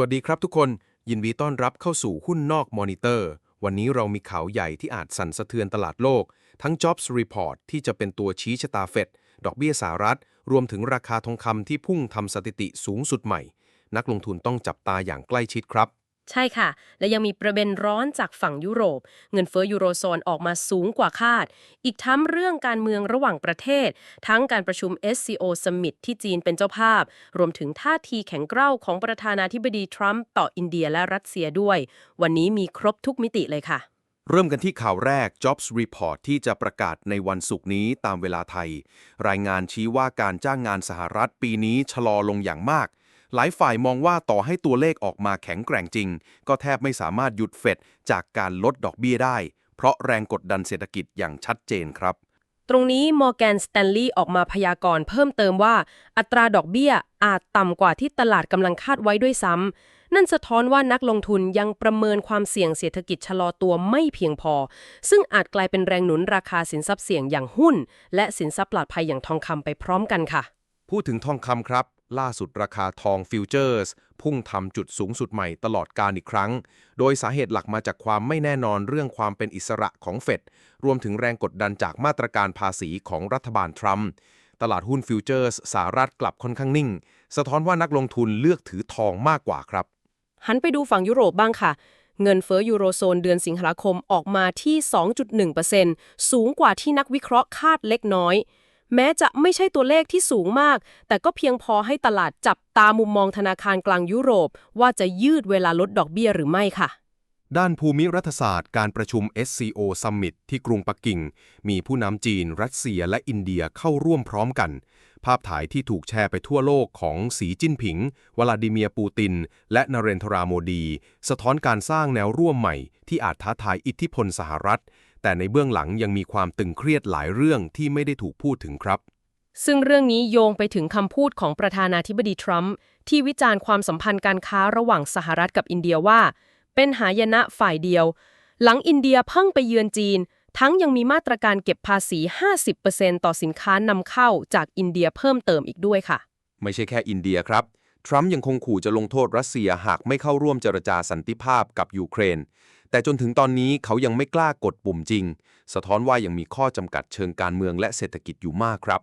วัสดีครับทุกคน ยินดีต้อนรับเข้าสู่หุ้นนอกมอนิเตอร์ วันนี้เรามีข่าวใหญ่ที่อาจสั่นสะเทือนตลาดโลก ทั้ง Jobs Report ที่จะเป็นตัวชี้ชะตาเฟดดอกเบี้ยสหรัฐ รวมถึงราคาทองคำที่พุ่งทำสถิติสูงสุดใหม่ นักลงทุนต้องจับตาอย่างใกล้ชิดครับ ใช่ค่ะ และยังมีประเด็นร้อนจากฝั่งยุโรป เงินเฟ้อยูโรโซนออกมาสูงกว่าคาด อีกทั้งเรื่องการเมืองระหว่างประเทศ ทั้งการประชุม SCO Summit ที่จีนเป็นเจ้าภาพ รวมถึงท่าทีแข็งกร้าวของประธานาธิบดีทรัมป์ต่ออินเดียและรัสเซียด้วย วันนี้มีครบทุกมิติเลยค่ะ เริ่มกันที่ข่าวแรก Jobs Report ที่จะประกาศในวันศุกร์นี้ตามเวลาไทย รายงานชี้ว่าการจ้างงานสหรัฐปีนี้ชะลอลงอย่างมาก หลายฝ่ายมองว่าต่อให้ตัวเลขออกมาแข็งแกร่งจริง ก็แทบไม่สามารถหยุดเฟดจากการลดดอกเบี้ยได้ เพราะแรงกดดันเศรษฐกิจอย่างชัดเจนครับ ตรงนี้มอร์แกนสแตนลีย์ออกมาพยากรณ์เพิ่มเติมว่า อัตราดอกเบี้ยอาจต่ำกว่าที่ตลาดกำลังคาดไว้ด้วยซ้ำนั่นสะท้อนว่านักลงทุนยังประเมินความเสี่ยงเศรษฐกิจชะลอตัวไม่เพียงพอ ซึ่งอาจกลายเป็นแรงหนุนราคาสินทรัพย์เสี่ยงอย่างหุ้น และสินทรัพย์ปลอดภัยอย่างทองคำไปพร้อมกันค่ะ พูดถึงทองคำครับ ล่าสุดราคาทองฟิวเจอร์สพุ่งทำจุดสูงสุดใหม่ตลอดการอีกครั้ง โดยสาเหตุหลักมาจากความไม่แน่นอนเรื่องความเป็นอิสระของเฟด รวมถึงแรงกดดันจากมาตรการภาษีของรัฐบาลทรัมป์ตลาดหุ้นฟิวเจอร์สสหรัฐกลับค่อนข้างนิ่ง สะท้อนว่านักลงทุนเลือกถือทองมากกว่าครับ หันไปดูฝั่งยุโรปบ้างค่ะ เงินเฟ้อยูโรโซนเดือนสิงหาคมออกมาที่ 2.1%สูงกว่าที่นักวิเคราะห์คาดเล็กน้อย แม้จะไม่ใช่ตัวเลขที่สูงมาก แต่ก็เพียงพอให้ตลาดจับตามุมมองธนาคารกลางยุโรป ว่าจะยืดเวลาลดดอกเบี้ยหรือไม่ค่ะ ด้านภูมิรัฐศาสตร์การประชุม SCO Summit ที่กรุงปักกิ่ง มีผู้นำจีน รัสเซียและอินเดียเข้าร่วมพร้อมกัน ภาพถ่ายที่ถูกแชร์ไปทั่วโลกของสีจิ้นผิง วลาดิเมียร์ปูติน และนเรนทราโมดี สะท้อนการสร้างแนวร่วมใหม่ ที่อาจท้าทายอิทธิพลสหรัฐ แต่ในเบื้องหลังยังมีความตึงเครียดหลายเรื่องที่ไม่ได้ถูกพูดถึงครับ ซึ่งเรื่องนี้โยงไปถึงคำพูดของประธานาธิบดีทรัมป์ที่วิจารณ์ความสัมพันธ์การค้าระหว่างสหรัฐกับอินเดียว่า เป็นหายนะฝ่ายเดียว หลังอินเดียเพิ่งไปเยือนจีน ทั้งยังมีมาตรการเก็บภาษี 50%ต่อสินค้านำเข้าจากอินเดียเพิ่มเติมอีกด้วยค่ะ ไม่ใช่แค่อินเดียครับทรัมป์ยังคงขู่จะลงโทษรัสเซียหากไม่เข้าร่วมเจรจาสันติภาพกับยูเครน แต่จนถึงตอนนี้เขายังไม่กล้ากดปุ่มจริง สะท้อนว่ายังมีข้อจำกัดเชิงการเมืองและเศรษฐกิจอยู่มากครับ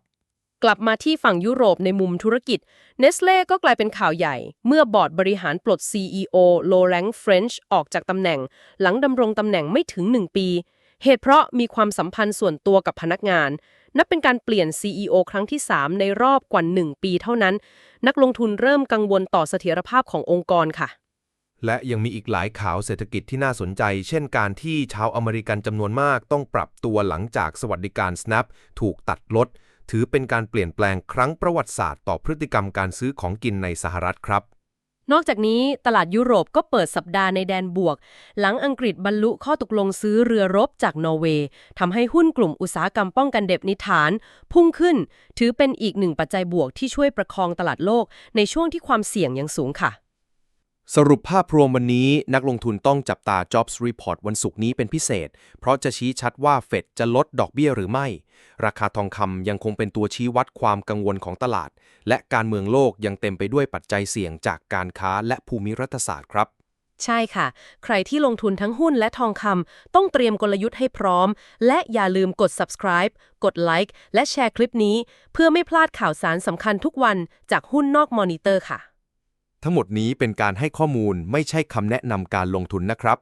กลับมาที่ฝั่งยุโรปในมุมธุรกิจ เนสเล่ก็กลายเป็นข่าวใหญ่ เมื่อบอร์ดบริหารปลด CEO โลแรงเฟรนช์ออกจากตำแหน่ง หลังดำรงตำแหน่งไม่ถึง 1 ปี เหตุเพราะมีความสัมพันธ์ส่วนตัวกับพนักงาน นับเป็นการเปลี่ยน CEO ครั้งที่ 3 ในรอบกว่า 1 ปีเท่านั้น นักลงทุนเริ่มกังวลต่อเสถียรภาพขององค์กรค่ะ และยังมีอีกหลายข่าวเศรษฐกิจที่น่าสนใจ เช่นการที่ชาวอเมริกันจำนวนมากต้องปรับตัวหลังจากสวัสดิการ SNAP ถูกตัดลด ถือเป็นการเปลี่ยนแปลงครั้งประวัติศาสตร์ต่อพฤติกรรมการซื้อของกินในสหรัฐครับ นอกจากนี้ตลาดยุโรปก็เปิดสัปดาห์ในแดนบวก หลังอังกฤษบรรลุข้อตกลงซื้อเรือรบจากนอร์เวย์ทำให้หุ้นกลุ่มอุตสาหกรรมป้องกันเด็บนิฐาน พุ่งขึ้น ถือเป็นอีกหนึ่งปัจจัยบวกที่ช่วยประคองตลาดโลกในช่วงที่ความเสี่ยงยังสูงค่ะ สรุปภาพรวมวันนี้นักลงทุนต้องจับตา Jobs Report วันศุกร์นี้เป็นพิเศษ เพราะจะชี้ชัดว่าเฟดจะลดดอกเบี้ยหรือไม่ ราคาทองคำยังคงเป็นตัวชี้วัดความกังวลของตลาด และการเมืองโลกยังเต็มไปด้วยปัจจัยเสี่ยงจากการค้าและภูมิรัฐศาสตร์ครับใช่ค่ะ ใครที่ลงทุนทั้งหุ้นและทองคำต้องเตรียมกลยุทธ์ให้พร้อม และอย่าลืมกด subscribe กดไลค์และแชร์คลิปนี้ เพื่อไม่พลาดข่าวสารสำคัญทุกวันจากหุ้นนอกมอนิเตอร์ค่ะ ทั้งหมดนี้เป็นการให้ข้อมูลไม่ใช่คำแนะนำการลงทุนนะครับ